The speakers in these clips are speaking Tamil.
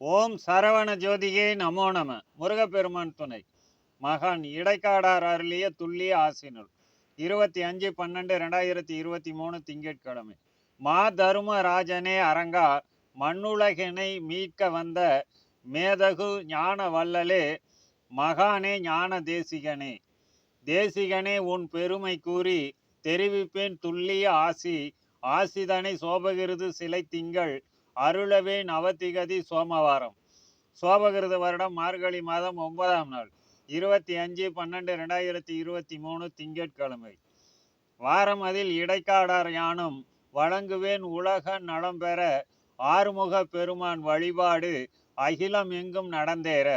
ஓம் சரவண ஜோதியே நமோ நம. முருகப்பெருமான் துணை. மகான் இடைக்காடார் அருளிய துல்லிய ஆசினுள் இருபத்தி அஞ்சு பன்னெண்டு ரெண்டாயிரத்தி இருபத்தி மூணு திங்கட்கிழமை. மா தருமராஜனே அரங்கா. மண்ணுலகினை மீட்க வந்த மேதகு ஞான வல்லலே. மகானே ஞான தேசிகனே. தேசிகனே உன் பெருமை கூறி தெரிவிப்பேன் துல்லிய ஆசி. ஆசிதனை சோபகிருது சிலை திங்கள். அருளவே நவதிகதி சோமவாரம். சோபகிருத வருடம் மார்கழி மாதம் ஒன்பதாம் நாள். இருபத்தி அஞ்சு பன்னெண்டு ரெண்டாயிரத்தி இருபத்தி மூணு திங்கட்கிழமை. வாரம் அதில் இடைக்காடார் யானும் வழங்குவேன் உலக நலம் பெற ஆறுமுக பெருமான் வழிபாடு அகிலம் எங்கும் நடந்தேற.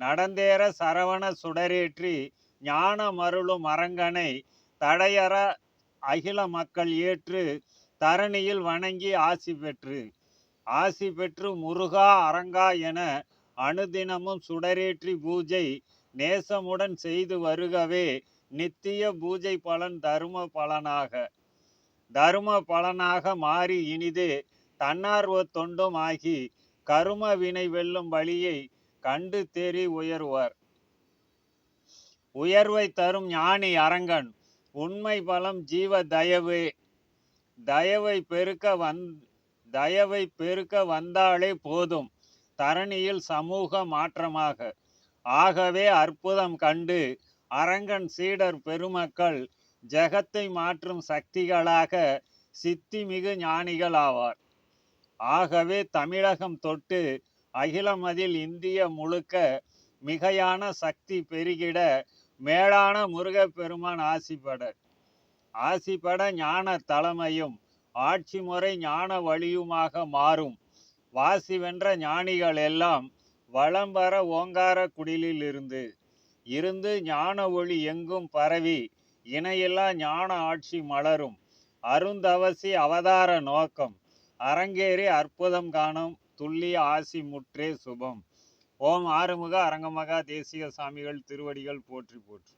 நடந்தேற சரவண சுடரேற்றி ஞான மருளும் அரங்கனை தடையற அகில மக்கள் ஏற்று தரணியில் வணங்கி ஆசி பெற்று. ஆசி பெற்று முருகா அரங்கா என அனுதினமும் சுடரேற்றி பூஜை நேசமுடன் செய்து வருகவே நித்திய பூஜை பலன் தரும பலனாக. தரும பலனாக மாறி இனிது தன்னார்வ தொண்டும் ஆகி கரும வினை வெல்லும் வழியை கண்டு தேறி உயர்வர். உயர்வை தரும் ஞானி அரங்கன் உண்மை பலம் ஜீவ தயவு. தயவை பெருக்க வந் தயவை பெருக்க வந்தாலே போதும். தரணியில் சமூக மாற்றமாக. ஆகவே அற்புதம் கண்டு அரங்கன் சீடர் பெருமக்கள் ஜெகத்தை மாற்றும் சக்திகளாக சித்திமிகு ஞானிகள் ஆவார். ஆகவே தமிழகம் தொட்டு அகிலமதில் இந்திய முழுக்க மிகையான சக்தி பெருகிட மேலான முருகப்பெருமான் ஆசிப்பட. ஆசிப்பட ஞான தலைமையும் ஆட்சி முறை ஞான வழியுமாக மாறும். வாசி வென்ற ஞானிகள் எல்லாம் வளம் வர ஓங்கார குடிலில் இருந்து இருந்து ஞான ஒளி எங்கும் பரவி இணையில்லா ஞான ஆட்சி மலரும். அருந்தவசி அவதார நோக்கம். அரங்கேறி அற்புதம் காணும். துல்லிய ஆசி முற்றே சுபம். ஓம் ஆறுமுக அரங்கமகா தேசிக சாமிகள் திருவடிகள் போற்றி போற்றி.